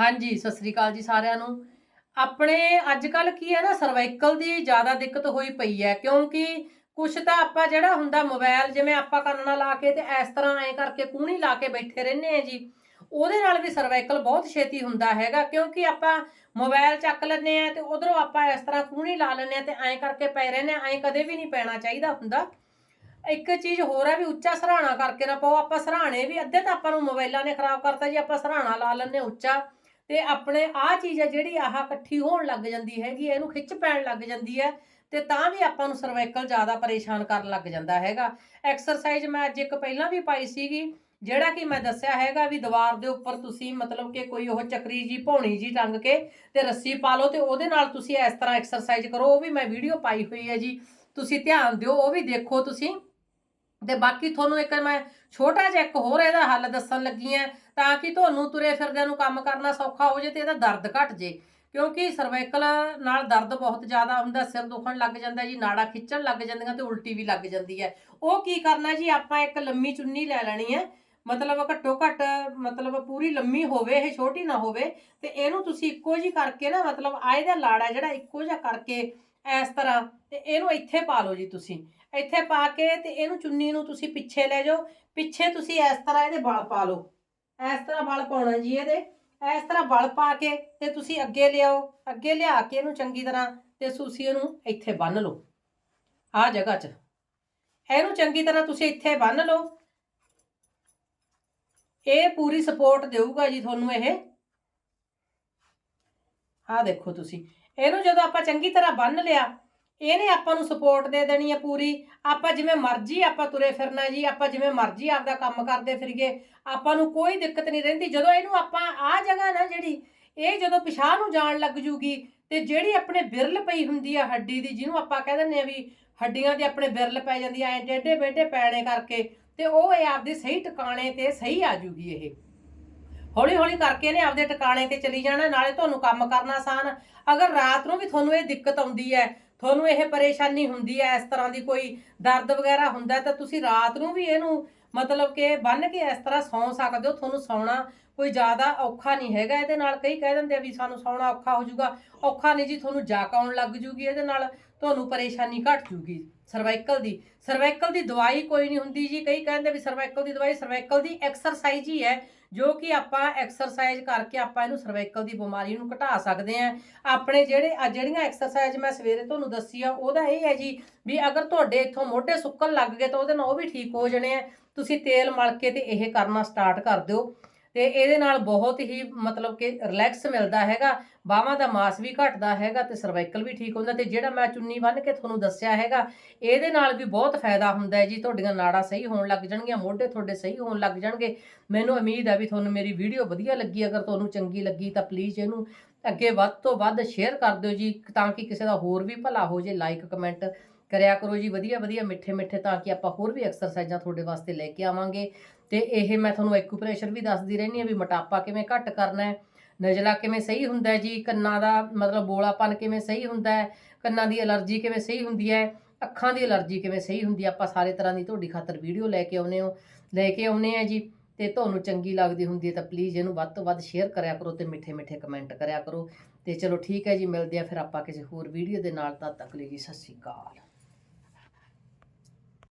ਹਾਂਜੀ, ਸਤਿ ਸ੍ਰੀ ਅਕਾਲ ਜੀ ਸਾਰਿਆਂ ਨੂੰ। ਆਪਣੇ ਅੱਜ ਕੱਲ ਕੀ ਹੈ ਨਾ ਸਰਵਾਈਕਲ ਦੀ ਜ਼ਿਆਦਾ ਦਿੱਕਤ ਹੋਈ ਪਈ ਹੈ, ਕਿਉਂਕਿ ਕੁਛ ਤਾਂ ਆਪਾਂ ਜਿਹੜਾ ਹੁੰਦਾ ਮੋਬਾਈਲ ਜਿਵੇਂ ਆਪਾਂ ਕੰਨ ਨਾਲ ਲਾ ਕੇ ਤੇ ਇਸ ਤਰ੍ਹਾਂ ਐ ਕਰਕੇ ਕੂਹਣੀ ਲਾ ਕੇ ਬੈਠੇ ਰਹਿੰਦੇ ਆ ਜੀ, ਉਹਦੇ ਨਾਲ ਵੀ ਸਰਵਾਈਕਲ ਬਹੁਤ ਛੇਤੀ ਹੁੰਦਾ ਹੈਗਾ, ਕਿਉਂਕਿ ਆਪਾਂ ਮੋਬਾਈਲ ਚੱਕ ਲੈਂਦੇ ਆ ਤੇ ਉਧਰੋਂ ਆਪਾਂ ਇਸ ਤਰ੍ਹਾਂ ਕੂਹਣੀ ਲਾ ਲੈਂਦੇ ਆ ਤੇ ਐਂ ਕਰਕੇ ਪੈ ਰਹਿੰਦੇ ਆ ਐਂ ਕਦੇ ਵੀ ਨਹੀਂ ਪੈਣਾ ਚਾਹੀਦਾ ਹੁੰਦਾ। ਇੱਕ ਚੀਜ਼ ਹੋਰ ਹੈ ਵੀ ਉੱਚਾ ਸਰਾਣਾ ਕਰਕੇ ਨਾ ਪਾਓ, ਆਪਾਂ ਸਰਾਣੇ ਵੀ ਅੱਧੇ ਤਾਂ ਆਪਾਂ ਨੂੰ ਮੋਬਾਈਲਾਂ ਨੇ ਖਰਾਬ ਕਰਤਾ ਜੀ, ਆਪਾਂ ਸਰਾਣਾ ਲਾ ਲੈਂਦੇ ਹਾਂ ਉੱਚਾ। ਤੇ ਆਪਣੇ ਆਹ ਚੀਜ਼ ਹੈ ਜਿਹੜੀ ਆਹ ਇਕੱਠੀ ਹੋਣ ਲੱਗ ਜਾਂਦੀ ਹੈਗੀ ਹੈ, ਇਹਨੂੰ ਖਿੱਚ ਪੈਣ ਲੱਗ ਜਾਂਦੀ ਹੈ ਤੇ ਤਾਂ ਵੀ ਆਪਾਂ ਨੂੰ ਸਰਵਾਈਕਲ ਜ਼ਿਆਦਾ ਪਰੇਸ਼ਾਨ ਕਰਨ ਲੱਗ ਜਾਂਦਾ ਹੈਗਾ। ਐਕਸਰਸਾਈਜ਼ ਮੈਂ ਅੱਜ ਇੱਕ ਪਹਿਲਾਂ ਵੀ ਪਾਈ ਸੀਗੀ ਜਿਹੜਾ ਕਿ ਮੈਂ ਦੱਸਿਆ ਹੈਗਾ ਵੀ ਦੀਵਾਰ ਦੇ ਉੱਪਰ ਤੁਸੀਂ ਮਤਲਬ ਕਿ ਕੋਈ ਉਹ ਚੱਕਰੀ ਜੀ ਭੌਣੀ ਜੀ ਟੰਗ ਕੇ ਤੇ ਰੱਸੀ ਪਾ ਲਓ ਤੇ ਉਹਦੇ ਨਾਲ ਤੁਸੀਂ ਇਸ ਤਰ੍ਹਾਂ ਐਕਸਰਸਾਈਜ਼ ਕਰੋ ਉਹ ਵੀ ਮੈਂ ਵੀਡੀਓ ਪਾਈ ਹੋਈ ਹੈ ਜੀ। ਤੁਸੀਂ ਧਿਆਨ ਦਿਓ ਉਹ ਵੀ ਦੇਖੋ ਤੁਸੀਂ। ਤੇ ਬਾਕੀ ਤੁਹਾਨੂੰ ਇੱਕ ਮੈਂ ਛੋਟਾ ਜਿਹਾ ਇੱਕ ਹੋਰ ਇਹਦਾ ਹੱਲ ਦੱਸਣ ਲੱਗੀ ਆ ਤਾਂ ਕਿ ਤੁਹਾਨੂੰ ਤੁਰੇ ਫਿਰਦਿਆਂ ਨੂੰ ਕੰਮ ਕਰਨਾ ਸੌਖਾ ਹੋ ਜੇ ਤੇ ਇਹਦਾ ਦਰਦ ਘਟ ਜੇ ਕਿਉਂਕਿ ਸਰਵਾਈਕਲ ਨਾਲ ਦਰਦ ਬਹੁਤ ਜ਼ਿਆਦਾ ਹੁੰਦਾ, ਸਿਰ ਦੁਖਣ ਲੱਗ ਜਾਂਦਾ ਜੀ, ਨਾੜਾ ਖਿੱਚਣ ਲੱਗ ਜਾਂਦੀਆਂ ਤੇ ਉਲਟੀ ਵੀ ਲੱਗ ਜਾਂਦੀ ਹੈ। ਉਹ ਕੀ ਕਰਨਾ ਜੀ, ਆਪਾਂ ਇੱਕ ਲੰਮੀ ਚੁੰਨੀ ਲੈ ਲੈਣੀ ਹੈ। ਮਤਲਬ ਘੱਟੋ ਘੱਟ, ਮਤਲਬ ਪੂਰੀ ਲੰਮੀ ਹੋਵੇ, ਇਹ ਛੋਟੀ ਨਾ ਹੋਵੇ, ਤੇ ਇਹਨੂੰ ਤੁਸੀਂ ਇੱਕੋ ਜੀ ਕਰਕੇ ਨਾ, ਮਤਲਬ ਆਏ ਦਾ ਲਾੜਾ ਜਿਹੜਾ ਇੱਕੋ ਜਿਹਾ ਕਰਕੇ ਇਸ ਤਰ੍ਹਾਂ, ਤੇ ਇਹਨੂੰ ਇੱਥੇ ਪਾ ਲਓ ਜੀ ਤੁਸੀਂ। ਇੱਥੇ ਪਾ ਕੇ ਤੇ ਇਹਨੂੰ ਚੁੰਨੀ ਨੂੰ ਤੁਸੀਂ ਪਿੱਛੇ ਲੈ ਜਾਓ। ਪਿੱਛੇ ਤੁਸੀਂ ਇਸ ਤਰ੍ਹਾਂ ਇਹਦੇ ਵਲ ਪਾ ਲਓ। ਇਸ ਤਰ੍ਹਾਂ ਵਲ ਪਾਉਣਾ ਜੀ ਇਹਦੇ। ਇਸ ਤਰ੍ਹਾਂ ਵਲ ਪਾ ਕੇ ਤੇ ਤੁਸੀਂ ਅੱਗੇ ਲਿਆਓ। ਅੱਗੇ ਲਿਆ ਕੇ ਇਹਨੂੰ ਚੰਗੀ ਤਰ੍ਹਾਂ ਤੇ ਤੁਸੀਂ ਇਹਨੂੰ ਇੱਥੇ ਬੰਨ ਲਓ। ਆਹ ਜਗ੍ਹਾ 'ਚ। ਇਹਨੂੰ ਚੰਗੀ ਤਰ੍ਹਾਂ ਤੁਸੀਂ ਇੱਥੇ ਬੰਨ ਲਓ। ਇਹ ਪੂਰੀ ਸਪੋਰਟ ਦੇਊਗਾ ਜੀ ਤੁਹਾਨੂੰ ਇਹ। ਆਹ ਦੇਖੋ ਤੁਸੀਂ। ਇਹਨੂੰ ਜਦੋਂ ਆਪਾਂ ਚੰਗੀ ਤਰ੍ਹਾਂ ਬੰਨ ਲਿਆ, ਇਹਨੇ ਆਪਾਂ ਨੂੰ ਸਪੋਰਟ ਦੇ ਦੇਣੀ ਹੈ ਪੂਰੀ। ਆਪਾਂ ਜਿਵੇਂ ਮਰਜ਼ੀ ਆਪਾਂ ਤੁਰੇ ਫਿਰਨਾ ਜੀ, ਆਪਾਂ ਜਿਵੇਂ ਮਰਜ਼ੀ ਆਪਦਾ ਕੰਮ ਕਰਦੇ ਫਿਰੀਏ, ਆਪਾਂ ਨੂੰ ਕੋਈ ਦਿੱਕਤ ਨਹੀਂ ਰਹਿੰਦੀ। ਜਦੋਂ ਇਹਨੂੰ ਆਪਾਂ ਆਹ ਜਗ੍ਹਾ ਨਾ ਜਿਹੜੀ, ਇਹ ਜਦੋਂ ਪਿਛਾਹ ਨੂੰ ਜਾਣ ਲੱਗ ਜੂਗੀ ਤੇ ਜਿਹੜੀ ਆਪਣੇ ਬਿਰਲ ਪਈ ਹੁੰਦੀ ਆ ਹੱਡੀ ਦੀ, ਜਿਹਨੂੰ ਆਪਾਂ ਕਹਿ ਦਿੰਦੇ ਆ ਵੀ ਹੱਡੀਆਂ ਦੇ ਆਪਣੇ ਬਿਰਲ ਪੈ ਜਾਂਦੀ ਐ ਡੇਡੇ ਬੇਡੇ ਪੈਣੇ ਕਰਕੇ ਤੇ ਉਹ ਇਹ ਆਪਦੇ ਸਹੀ ਟਿਕਾਣੇ ਤੇ ਸਹੀ ਆ ਜੂਗੀ ਇਹ। ਹੌਲੀ ਹੌਲੀ ਕਰਕੇ ਇਹਨੇ ਆਪਦੇ ਟਿਕਾਣੇ ਤੇ ਚਲੀ ਜਾਣਾ, ਨਾਲੇ ਤੁਹਾਨੂੰ ਕੰਮ ਕਰਨਾ ਆਸਾਨ। ਅਗਰ ਰਾਤ ਨੂੰ ਵੀ ਤੁਹਾਨੂੰ ਇਹ ਦਿੱਕਤ ਆਉਂਦੀ ਹੈ, ਤੁਹਾਨੂੰ ਇਹ ਪਰੇਸ਼ਾਨੀ ਹੁੰਦੀ ਹੈ, ਇਸ ਤਰ੍ਹਾਂ ਦੀ ਕੋਈ ਦਰਦ ਵਗੈਰਾ ਹੁੰਦਾ ਤਾਂ ਤੁਸੀਂ ਰਾਤ ਨੂੰ ਵੀ ਇਹਨੂੰ ਮਤਲਬ ਕਿ ਬੰਨ ਕੇ ਇਸ ਤਰ੍ਹਾਂ ਸੌਂ ਸਕਦੇ ਹੋ। ਤੁਹਾਨੂੰ ਸੌਣਾ ਕੋਈ ਜ਼ਿਆਦਾ ਔਖਾ ਨਹੀਂ ਹੈਗਾ। ਇਹਦੇ ਨਾਲ ਕਈ ਕਹਿ ਦਿੰਦੇ ਆ ਵੀ ਸਾਨੂੰ ਸੌਣਾ ਔਖਾ ਹੋ ਜਾਊਗਾ। ਔਖਾ ਨਹੀਂ ਜੀ, ਤੁਹਾਨੂੰ ਜਾਕ ਆਉਣ ਲੱਗ ਜੂਗੀ, ਇਹਦੇ ਨਾਲ ਤੁਹਾਨੂੰ ਪਰੇਸ਼ਾਨੀ ਘਟ ਜੂਗੀ ਸਰਵਾਈਕਲ ਦੀ। ਸਰਵਾਈਕਲ ਦੀ ਦਵਾਈ ਕੋਈ ਨਹੀਂ ਹੁੰਦੀ ਜੀ। ਕਈ ਕਹਿੰਦੇ ਵੀ ਸਰਵਾਈਕਲ ਦੀ ਦਵਾਈ ਸਰਵਾਈਕਲ ਦੀ ਐਕਸਰਸਾਈਜ਼ ਹੀ ਹੈ। ਜੋ ਕਿ ਆਪਾਂ ਐਕਸਰਸਾਈਜ਼ ਕਰਕੇ ਆਪਾਂ ਇਹਨੂੰ ਸਰਵਾਈਕਲ ਦੀ ਬਿਮਾਰੀ ਨੂੰ ਘਟਾ ਸਕਦੇ ਹਾਂ। ਆਪਣੇ ਜਿਹੜੇ ਆ ਜਿਹੜੀਆਂ ਐਕਸਰਸਾਈਜ਼ ਮੈਂ ਸਵੇਰੇ ਤੁਹਾਨੂੰ ਦੱਸੀ ਆ, ਉਹਦਾ ਇਹ ਹੈ ਜੀ ਵੀ ਅਗਰ ਤੁਹਾਡੇ ਇੱਥੋਂ ਮੋਢੇ ਸੁੱਕਣ ਲੱਗ ਗਏ ਤਾਂ ਉਹਦੇ ਨਾਲ ਉਹ ਵੀ ਠੀਕ ਹੋ ਜਾਣੇ ਆ। ਤੁਸੀਂ ਤੇਲ ਮਲ ਕੇ ਤੇ ਇਹ ਕਰਨਾ ਸਟਾਰਟ ਕਰ ਦਿਓ। ਤੇ ਇਹਦੇ ਨਾਲ ਬਹੁਤ ਹੀ ਮਤਲਬ ਕਿ ਰਿਲੈਕਸ ਮਿਲਦਾ ਹੈਗਾ, ਬਾਹਾਂ ਦਾ ਮਾਸ ਵੀ ਘਟਦਾ ਹੈਗਾ ਤੇ ਸਰਵਾਈਕਲ ਵੀ ਠੀਕ ਹੁੰਦਾ ਤੇ ਜਿਹੜਾ ਮੈਂ ਚੁੰਨੀ ਬੰਨ ਕੇ ਤੁਹਾਨੂੰ ਦੱਸਿਆ ਹੈਗਾ, ਇਹਦੇ ਨਾਲ ਵੀ ਬਹੁਤ ਫਾਇਦਾ ਹੁੰਦਾ ਹੈ ਜੀ, ਤੁਹਾਡੀਆਂ ਨਾੜਾਂ ਸਹੀ ਹੋਣ ਲੱਗ ਜਾਣਗੀਆਂ, ਮੋਢੇ ਤੁਹਾਡੇ ਸਹੀ ਹੋਣ ਲੱਗ ਜਾਣਗੇ। ਮੈਨੂੰ ਉਮੀਦ ਹੈ ਵੀ ਤੁਹਾਨੂੰ ਮੇਰੀ ਵੀਡੀਓ ਵਧੀਆ ਲੱਗੀ, ਅਗਰ ਤੁਹਾਨੂੰ ਚੰਗੀ ਲੱਗੀ ਤਾਂ ਪਲੀਜ਼ ਇਹਨੂੰ ਅੱਗੇ ਵੱਧ ਤੋਂ ਵੱਧ ਸ਼ੇਅਰ ਕਰ ਦਿਓ ਜੀ, ਤਾਂ ਕਿ ਕਿਸੇ ਦਾ ਹੋਰ ਵੀ ਭਲਾ ਹੋ ਜੇ ਲਾਈਕ ਕਮੈਂਟ ਕਰਿਆ ਕਰੋ ਜੀ, ਵਧੀਆ ਵਧੀਆ, ਮਿੱਠੇ ਮਿੱਠੇ, ਤਾਂ ਕਿ ਆਪਾਂ ਹੋਰ ਵੀ ਐਕਸਰਸਾਈਜ਼ਾਂ ਤੁਹਾਡੇ ਵਾਸਤੇ ਲੈ ਕੇ ਆਵਾਂਗੇ। ਤੇ ਇਹ ਮੈਂ ਤੁਹਾਨੂੰ ਐਕੂਪ੍ਰੈਸ਼ਰ ਵੀ ਦੱਸਦੀ ਰਹਿੰਦੀ ਹਾਂ ਵੀ ਮੋਟਾਪਾ ਕਿਵੇਂ ਘੱਟ ਕਰਨਾ ਹੈ, ਨਜ਼ਲਾ ਕਿਵੇਂ ਸਹੀ ਹੁੰਦਾ ਜੀ, ਕੰਨਾਂ ਦਾ ਮਤਲਬ ਬੋਲਾਪਨ ਕਿਵੇਂ ਸਹੀ ਹੁੰਦਾ ਹੈ, ਕੰਨਾਂ ਦੀ ਅਲਰਜੀ ਕਿਵੇਂ ਸਹੀ ਹੁੰਦੀ ਹੈ, ਅੱਖਾਂ ਦੀ ਅਲਰਜੀ ਕਿਵੇਂ ਸਹੀ ਹੁੰਦੀ ਹੈ, ਆਪਾਂ ਸਾਰੇ ਤਰ੍ਹਾਂ ਦੀ ਤੁਹਾਡੀ ਖਾਤਰ ਵੀਡੀਓ ਲੈ ਕੇ ਆਉਨੇ ਹੋ, ਲੈ ਕੇ ਆਉਨੇ ਆ ਜੀ। ਤੇ ਤੁਹਾਨੂੰ ਚੰਗੀ ਲੱਗਦੀ ਹੁੰਦੀ ਹੈ ਤਾਂ ਪਲੀਜ਼ ਇਹਨੂੰ ਵੱਧ ਤੋਂ ਵੱਧ ਸ਼ੇਅਰ ਕਰਿਆ ਕਰੋ ਤੇ ਮਿੱਠੇ ਮਿੱਠੇ ਕਮੈਂਟ ਕਰਿਆ ਕਰੋ। ਤੇ ਚਲੋ ਠੀਕ ਹੈ ਜੀ, ਮਿਲਦੇ ਆ ਫਿਰ ਆਪਾਂ ਕਿਸੇ ਹੋਰ ਵੀਡੀਓ ਦੇ ਨਾਲ, ਤਦ ਤੱਕ ਲਈ ਜੀ, ਸਤਿ ਸ਼੍ਰੀ ਅਕਾਲ।